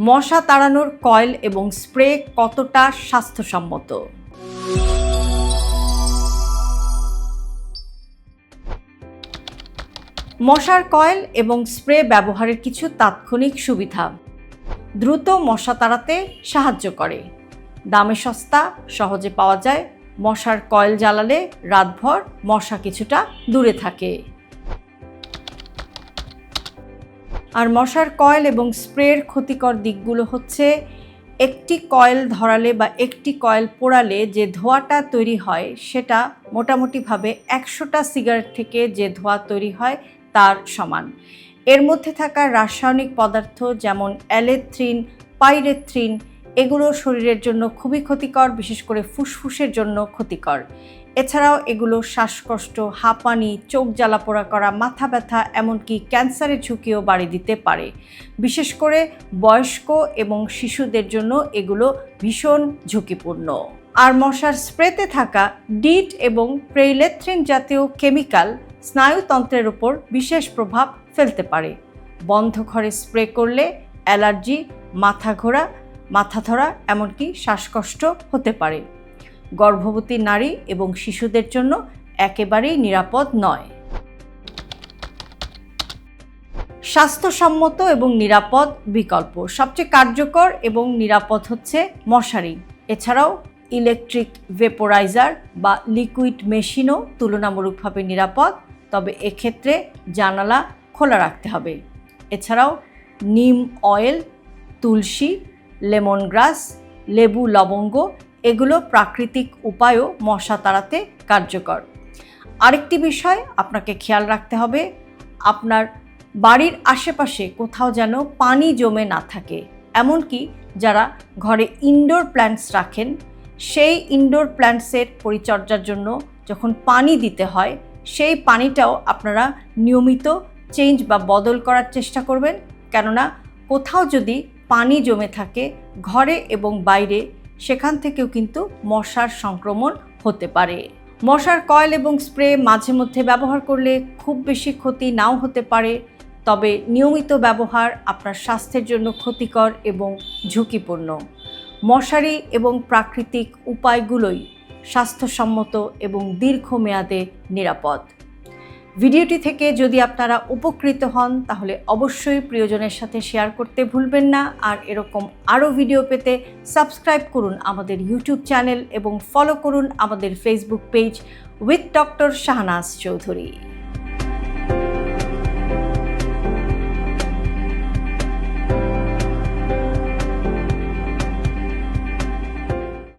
মশা তাড়ানোর কয়েল এবং স্প্রে কতটা স্বাস্থ্যসম্মত? মশার কয়েল এবং স্প্রে ব্যবহারের কিছু তাৎক্ষণিক সুবিধা। দ্রুত মশা তাড়াতে সাহায্য করে। দামে সস্তা, সহজে পাওয়া যায়। মশার কয়েল জ্বালালে রাতভর মশা কিছুটা দূরে থাকে। আর মশার কয়েল এবং স্প্রের ক্ষতিকর দিকগুলো হচ্ছে একটি কয়েল ধরালে বা একটি কয়েল পোড়ালে যে ধোঁয়াটা তৈরি হয়, সেটা মোটামুটিভাবে একশোটা সিগারেট থেকে যে ধোঁয়া তৈরি হয়, তার সমান। এর মধ্যে থাকা রাসায়নিক পদার্থ যেমন অ্যালেথ্রিন, পাইরেথ্রিন, এগুলো শরীরের জন্য খুবই ক্ষতিকর, বিশেষ করে ফুসফুসের জন্য ক্ষতিকর। এছাড়াও এগুলো শ্বাসকষ্ট, হাঁপানি, চোখ জ্বালা পোড়া করা, মাথা ব্যথা, এমনকি ক্যান্সারের ঝুঁকিও বাড়িয়ে দিতে পারে। বিশেষ করে বয়স্ক এবং শিশুদের জন্য এগুলো ভীষণ ঝুঁকিপূর্ণ। আর মশার স্প্রেতে থাকা ডিট এবং প্রেইলেথ্রিন জাতীয় কেমিক্যাল স্নায়ুতন্ত্রের উপর বিশেষ প্রভাব ফেলতে পারে। বন্ধ ঘরে স্প্রে করলে অ্যালার্জি, মাথা ঘোরা, মাথা ধরা, এমনকি শ্বাসকষ্ট হতে পারে। গর্ভবতী নারী এবং শিশুদের জন্য একেবারেই নিরাপদ নয়। স্বাস্থ্যসম্মত এবং নিরাপদ বিকল্প। সবচেয়ে কার্যকর এবং নিরাপদ হচ্ছে মশারি। এছাড়াও ইলেকট্রিক ভেপোরাইজার বা লিকুইড মেশিনও তুলনামূলকভাবে নিরাপদ, তবে এক্ষেত্রে জানালা খোলা রাখতে হবে। এছাড়াও নিম অয়েল, তুলসী, লেমন গ্রাস, লেবু, লবঙ্গ এগুলো প্রাকৃতিক উপায়ও মশা তাড়াতে কার্যকর। আরেকটি বিষয় আপনাকে খেয়াল রাখতে হবে, আপনার বাড়ির আশেপাশে কোথাও যেন পানি জমে না থাকে, এমনকি যারা ঘরে ইনডোর প্ল্যান্টস রাখেন, সেই ইনডোর প্ল্যান্টসের পরিচর্যার জন্য যখন পানি দিতে হয়, সেই পানিটাও আপনারা নিয়মিত চেঞ্জ বা বদল করার চেষ্টা করবেন। কেননা কোথাও যদি পানি জমে থাকে, ঘরে এবং বাইরে সেখান থেকেও কিন্তু মশার সংক্রমণ হতে পারে। মশার কয়েল এবং স্প্রে মাঝে মধ্যে ব্যবহার করলে খুব বেশি ক্ষতি নাও হতে পারে, তবে নিয়মিত ব্যবহার আপনার স্বাস্থ্যের জন্য ক্ষতিকর এবং ঝুঁকিপূর্ণ। মশারি এবং প্রাকৃতিক উপায়গুলোই স্বাস্থ্যসম্মত এবং দীর্ঘমেয়াদে নিরাপদ। ভিডিওটি থেকে যদি আপনারা উপকৃত হন, তাহলে অবশ্যই প্রিয়জনের সাথে শেয়ার করতে ভুলবেন না। আর এরকম আরও ভিডিও পেতে সাবস্ক্রাইব করুন আমাদের ইউটিউব চ্যানেল এবং ফলো করুন আমাদের Facebook page with doctor Shahnaz Chowdhury.